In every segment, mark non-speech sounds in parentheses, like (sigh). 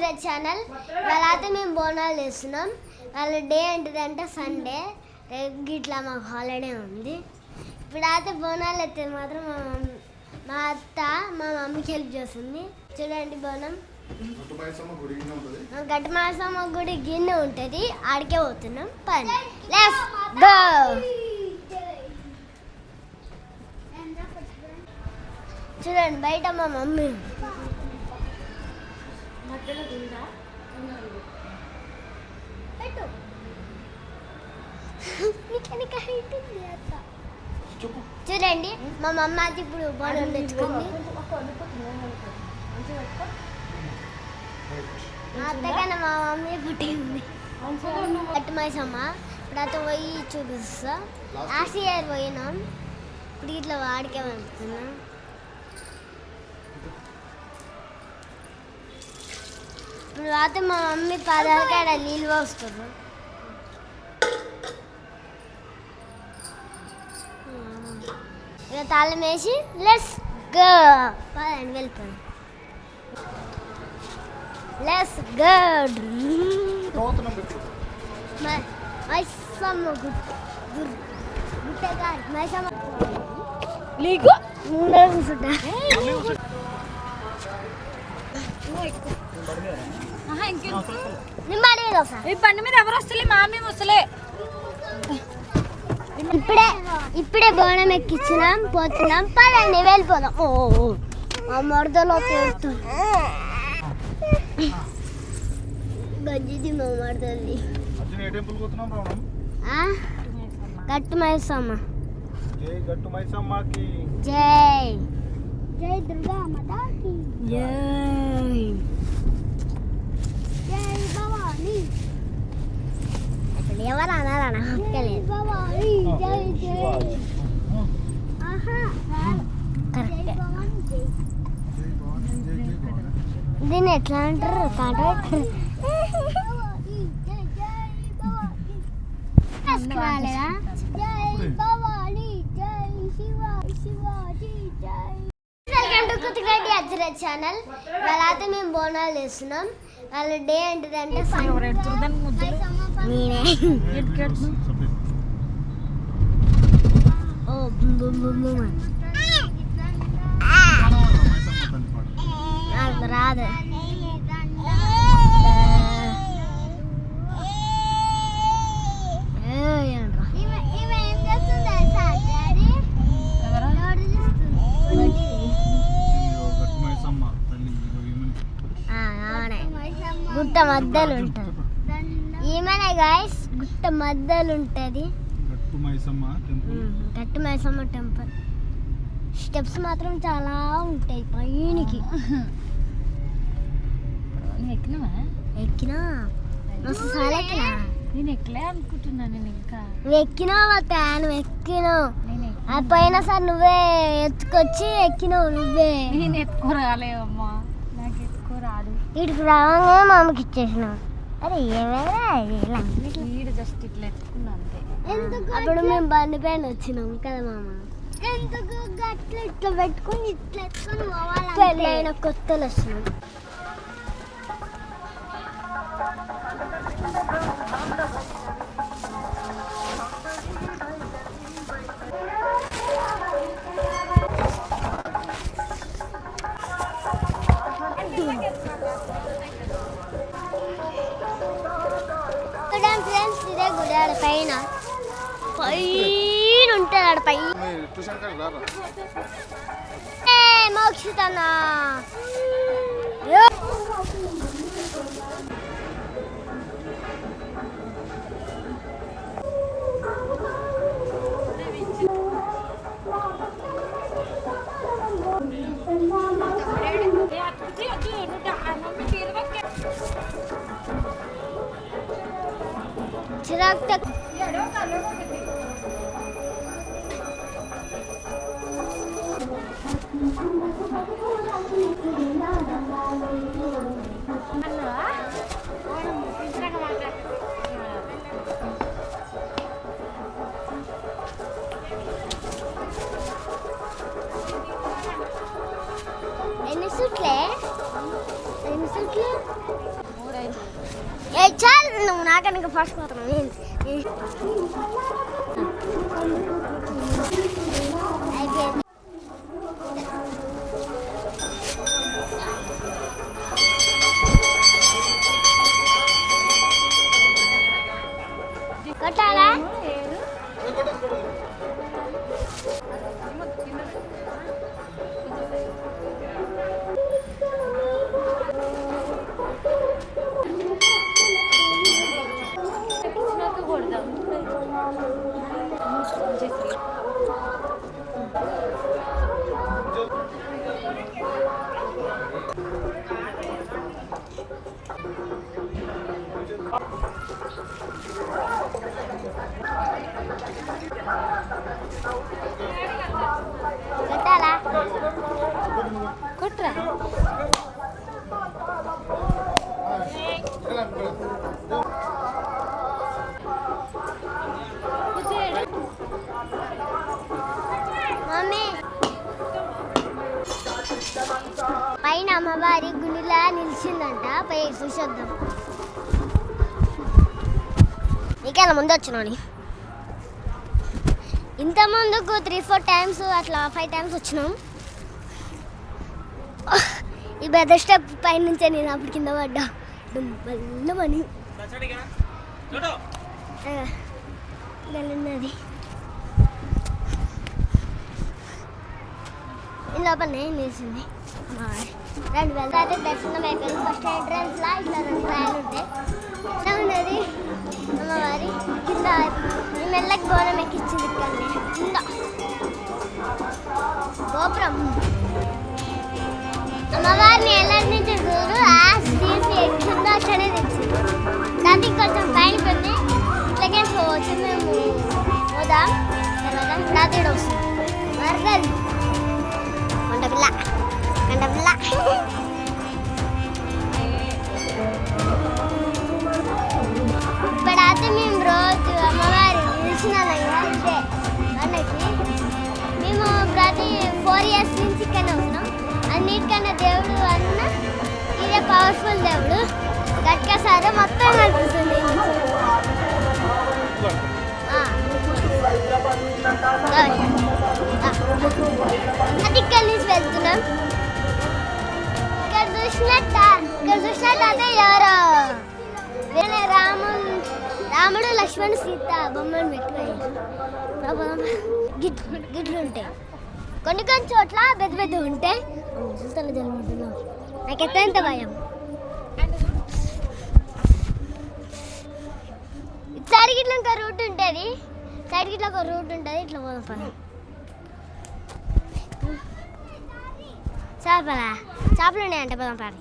అచ్చిరాజ్ channel వాళ్ళ అయితే మేము బోనాలు చేస్తున్నాం. వాళ్ళ డే ఏంటిదంటే సండే రేపు ఇట్లా మాకు హాలిడే ఉంది. ఇప్పుడైతే బోనాలు అయితే మాత్రం మా మమ్మీ మా అత్త మా మమ్మీకి హెల్ప్ చేస్తుంది. చూడండి బోనం. కుటుంబైసమ్మ గట్టి గుడి గిన్నె ఉంటుంది. ఆడికే పోతున్నాం. పని లెట్స్ గో చూడండి బయట మా మమ్మీ (laughs) హైట్ ఉంది చూడండి మా మమ్మ అది ఇప్పుడు బోనం తెచ్చుకుంది. మా అత్తకన్నా మా మమ్మీ పుట్టింది అట్టు మైసమ్మ ఇప్పుడు అత పోయి చూపిస్తా. లాస్ట్ ఇయర్ పోయినాం. ఇప్పుడు ఇట్లా వాడికే వెళ్తున్నాం ఇప్పుడు అయితే మా మమ్మీ పదాలకి ఆడ నీళ్ళు పోస్తారు ఇక తాళం వేసి లెట్స్ గో పదండి వెళ్ళిపోయి లెట్స్ గో మైసమ్మ గుట్ గుర్ గుట్టగారు మైసమ్మ లీగు. ముందర కూర్చుంటా ఈ బండి మీద ఎవరు వస్తలే మామీ ముసలే ఇప్పుడే ఇప్పుడే బోనం ఎక్కించినాం పోతున్నాం పదండి వెళ్ళిపోదాం. ఓ ఓ, ఆ మరదలో గజ్జిది మా ఆ? గట్టు మైసమ్మ. జై గట్టు మైసమ్మకి జై. జై దుర్గా మాతాకి. జై. అసలు ఎవరు అనాలన్నా హక్కలేదు దీన్ని ఎట్లా అంటారు కాంటాక్ట్ రాలేదా వెల్కమ్ టు ఛానల్ వాళ్ళ అయితే మేము బోనాలు చేస్తున్నాం వాళ్ళ డే ఏంటిదంటే ఎవరు ఎడుతురుదని ముద్దులు నేనే ఎడుకెడుతు ఓ బుమ్ బుమ్ బుమ్ బుమ్ అని. మైసమ్మ తల్లి పాట నాకు రాదు ఏయ్ అనరా. ఎవరా ఇదిగో గట్టు మైసమ్మ తల్లి ఇదిగో ఈమె. ఆ, ఆమెనే. గుట్ట మధ్యలో ఉంటుంది ఈమెనే గాయస్ గుట్ట మధ్యలో ఉంటుంది గట్టు మైసమ్మ టెంపుల్. గట్టు మైసమ్మ టెంపుల్. స్టెప్స్ మాత్రం చాలా ఉంటాయి పైనికి. ఎక్కినా? మస్తు ఎక్కినా నేను ఎక్కలే అనుకుంటున్నా నేను ఇంకా. నువ్వు ఎక్కినావు అత్త? నువ్వు ఎక్కినావు. ఆ పైన సార్ నువ్వే ఎత్తుకొచ్చి ఎక్కినావు నువ్వే. నేను ఎత్తుకోరాలేవమ్మా నాకు ఎత్తుకోరాదు వీటికి రావంగా మా అమ్మకి ఇచ్చేసినావు అరే ఏమైనా వీడు జస్ట్ ఇట్లా ఎత్తుకున్నా అంతే. అప్పుడు మేము బండి పైన వచ్చినాం కదా మామ. ఎందుకు గట్ల ఇట్లా పెట్టుకుని ఇట్లా ఎత్తుకొని పెళ్ళైన కొత్తలు వచ్చినాం పైన. పైన ఉంటుంది ఆడ పైన మోక్షితనా చిరాకు తక్కువ ఎన్ని సుట్లే ఎన్ని అసలు ఏ చాలు నువ్వు నాకనుక ఫస్ట్ పోతున్నావు. కొట్రా మమ్మీ. పైన అమ్మవారి గుండెలా నిలిచిందంట. పై చూసొద్దాం. నీకేనా ముందు వచ్చినాని ఇంత ముందుకు త్రీ ఫోర్ టైమ్స్ అట్లా ఫైవ్ టైమ్స్ వచ్చినాం. ఈ పెద్ద స్టెప్ పైనుంచే నేను అప్పుడు కింద పడ్డా. మళ్ళీ ఉన్నది ఈ లోపల నేను నిలిచింది. రెండు వేల అయితే దర్శనం అయిపోయింది. ఫస్ట్ ఎంట్రన్స్ లా ఇట్లా రెండు రాయలు ఉంటాయి. ఇట్లా ఉన్నది? అమ్మవారి కింద మెల్లకి గోడం ఎక్కించింది. ఇట్లాగే మేము పోదాం తర్వాత రాత్రి వస్తుంది వరదలు కొండపిల్ల కొండపిల్ల ఇప్పుడైతే మేము రోజు అమ్మవారి నిలిచినాం ఇదే అన్నకి మేము ప్రతి ఫోర్ ఇయర్స్ నుంచి ఇక్కడనే ఉన్నాం అన్నిటికన్నా దేవుడు అన్న ఇదే పవర్ఫుల్ దేవుడు. గట్క సార్ మొత్తం కనిపిస్తుంది. అది ఇక్కడి నుంచి వెళ్తున్నాం ఇక్కడ చూసినట్ట ఇక్కడ చూసినట్టు అదే ఎవరో వేరే రాముడు రాముడు లక్ష్మణ్ సీత బొమ్మను పెట్టుకోవాలి గిట్లు ఉంటాయి కొన్ని కొన్ని చోట్ల పెద్ద పెద్ద ఉంటాయి చూస్తాను జరుగుతున్నాం నాకు ఎంత భయం? ఇటు సైడ్ గిట్ల ఇంకా రూట్ ఉంటుంది. సైడ్ గిట్ల ఒక రూట్ ఉంటుంది ఇట్లా పోదాం పని చేపలా? చేపలు ఉన్నాయంటే పోదాం పారి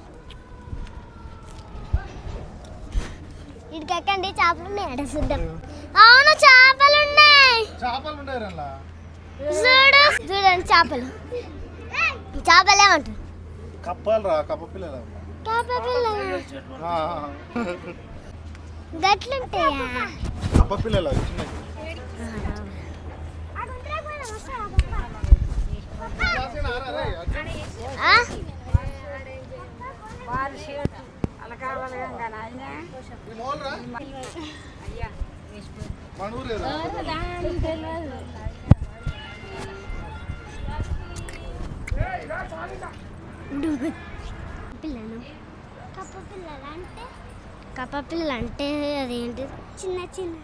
ఇటుకి ఎక్కండి చేపలు ఉన్నాయంట చూద్దాం. అవును చేపలు ఉన్నాయి. చూడు చూడండి చేపలు. చేపలు ఏమంటారు? కప్పాలు రా కప్ప పిల్లలు. చేప పిల్లలు. గట్లుంటాయా? కప్ప పిల్లలు చిన్నవి ఆ? ఈ మోల్ రా మన కప్ప పిల్లలు అంటే కప్ప పిల్లలు అంటే అదేంటి? చిన్న చిన్న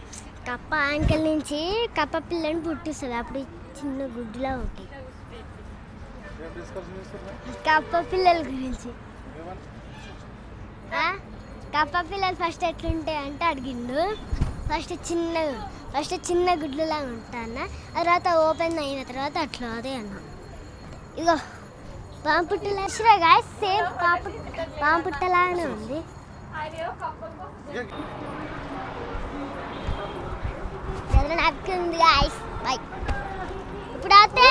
కప్ప ఆంకల్ నుంచి కప్ప పిల్లని పుట్టిస్తుంది. అప్పుడు చిన్న గుడ్డులా ఉంటాయి కప్ప పిల్లల గురించి. కప్ప పిల్లలు ఫస్ట్ ఎట్లుంటాయి అంటే అడిగిండు. ఫస్ట్ చిన్న ఫస్ట్ చిన్న గుడ్లులా ఉంటా అన్న ఆ తర్వాత ఓపెన్ అయిన తర్వాత అట్లా అదే అన్న. ఇగో పాంపుట్టలా గాయ సేమ్ పాపు పాంపుట్టలానే ఉంది. చంద్ర ఉంది గాయస్ బాయ్ ఇప్పుడైతే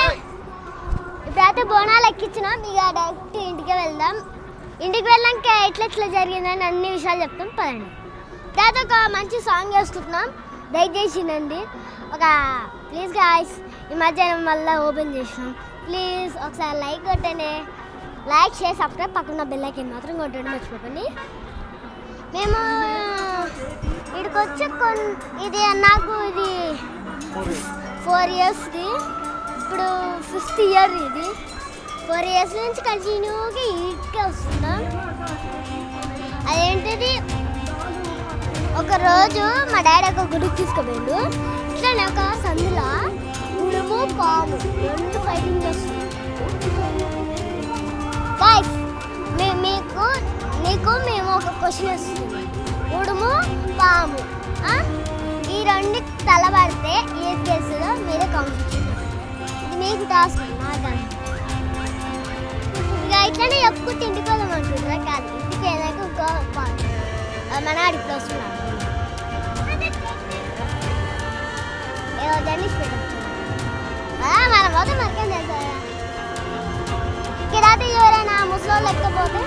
ఇప్పుడైతే బోనాలు ఎక్కించినాం. ఇక డైరెక్ట్ ఇంటికి వెళ్దాం. ఇంటికి వెళ్ళాక ఎట్లా ఎట్లా జరిగిందని అన్ని విషయాలు చెప్తాం. పదండి. తర్వాత ఒక మంచి సాంగ్ వేసుకుంటున్నాం దయచేసి వినండి. ఒక ప్లీజ్ గాయస్ ఈ మధ్యాహ్నం మళ్ళీ ఓపెన్ చేసినాం. ప్లీజ్ ఒకసారి లైక్ కొట్టండి. లైక్ చేసి సబ్స్క్రైబ్ పక్కన బెల్ మాత్రం కొట్టడం మర్చిపోకండి. మేము ఇక్కడికి వచ్చి ఇది నాకు ఇది ఫోర్ ఇయర్స్ది ఇప్పుడు ఫిఫ్త్ ఇయర్ ఇది. ఫోర్ ఇయర్స్ నుంచి కంటిన్యూగా ఇటుకే వస్తున్నాం. అదేంటిది? ఒకరోజు మా డాడీ ఒక గుడికి తీసుకుపోయిండు. ఇట్లనే ఒక సందులో ఉడుము పాము రెండు ఫైటింగ్ చేస్తుంది గాయస్ మీకు నీకు మేము ఒక క్వశ్చన్ వస్తుంది. ఉడుము పాము ఈ రెండు తలబడితే ఏది గెలుస్తుందో మీరే కౌంట్ ఇది మీకు టాస్క్ నాకు ఇక ఇట్లానే చెప్పుకుంటే ఇంటికి పోదాం అంటుండ్రా కాదు ఇంటికి ఏదైనా ఇంకో పా- మన ఆడి ఇప్పుడు వస్తున్నాడు ఏదో పెట్టచ్చు మన పోతే మనకేం తెలుసు ఇక్కడ ఎవరైనా ముసలోళ్ళు ఎక్కపోతే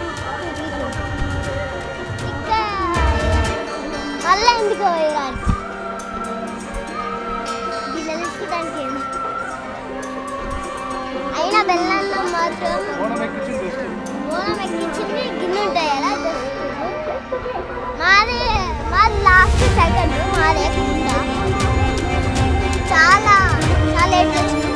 ఇక్కడ మళ్ళీ ఎందుకు పోయేదాన్ని తీసుకుంటానికి అయినా బెల్లంలో మాత్రం ఓనం ఎక్కించింది గిన్నె ఉంటాయి కదా సెకండ్ మా లేకుండా చాలా చాలా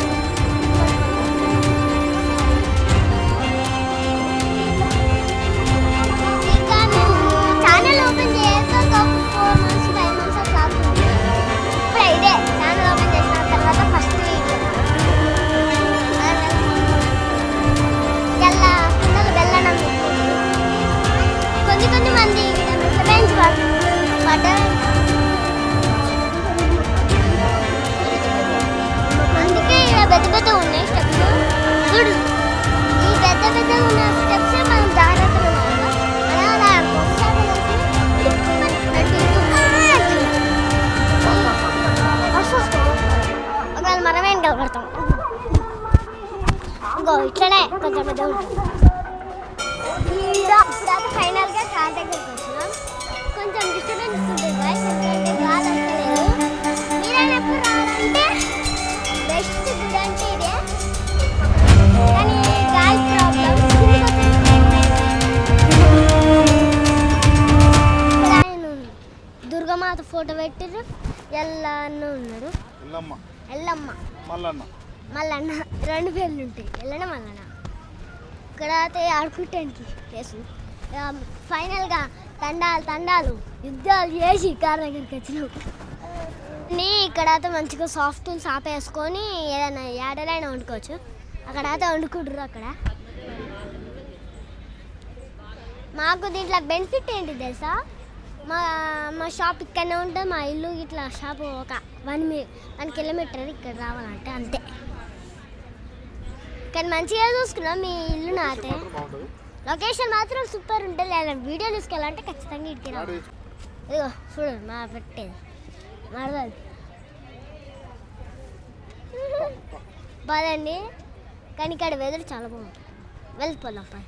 కొంచెం పెద్ద ఫైనల్గా కార్ దగ్గరికి వచ్చినాం కొంచెం డిస్టర్బెన్స్ ఉంటుంది guys, ఎందుకంటే గాలి వస్తలేదు మీరైనా ఎప్పుడు రావాలంటే బెస్ట్ గుడ్ అంటే ఇదే కానీ గాలి ప్రాబ్లం దుర్గమాత ఫోటో పెట్టిర్రు. ఎల్లన్న ఉన్నాడు. ఎల్లమ్మ. ఎల్లమ్మ. మల్లన్న. మల్లన్న. రెండు పేర్లు ఉంటాయి ఎల్లన్న మల్లన్న. ఇక్కడ అయితే ఆడుకుంటానికి కేసు ఫైనల్గా తండాలు తండాలు యుద్ధాలు చేసి కార్ దగ్గరికి వచ్చినాం. నీ ఇక్కడ అయితే మంచిగా సాఫ్ట్ సాప్ వేసుకొని ఏదైనా ఏడలైనా వండుకోవచ్చు. అక్కడ అయితే వండుకుంటారు అక్కడ. మాకు దీంట్లో బెనిఫిట్ ఏంటి తెలుసా? మా మా షాప్ ఇక్కడనే ఉంటుంది మా ఇల్లు ఇట్లా షాప్ ఒక వన్ మీ వన్ కిలోమీటర్ ఇక్కడ రావాలంటే అంతే. కానీ మంచిగా చూసుకున్నాం మీ ఇల్లు నాతే. లొకేషన్ మాత్రం సూపర్ ఉంటుంది. లేదా వీడియో తీసుకెళ్ళాలంటే ఖచ్చితంగా ఇడికి రావాలి ఇదిగో చూడు మా పెట్టేది. మరదలు. బాదండి కానీ ఇక్కడ వెదర్ చాలా బాగుంది వెళ్ళిపోదాం పై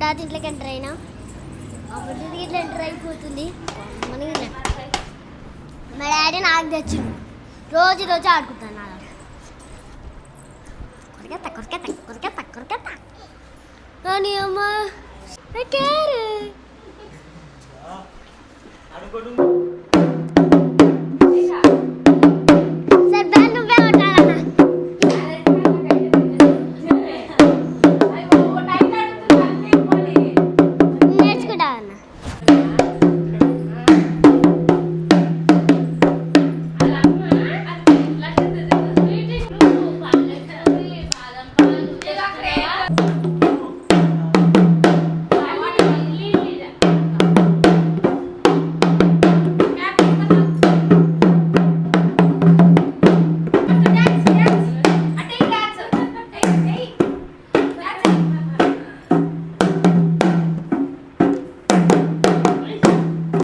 తాత ఇంట్లోకి ఎంటర్ అయినా? అప్పుడు ఇట్లా ఎంటర్ అయిపోతుంది. మనకి మా డాడీ నాకు తెచ్చిండు. రోజు రోజు ఆడుకుంటాను నా కొరికెత్త కొరికెత్త కొరికెత్త కొరికెత్త కానీ అమ్మ పెట్టారు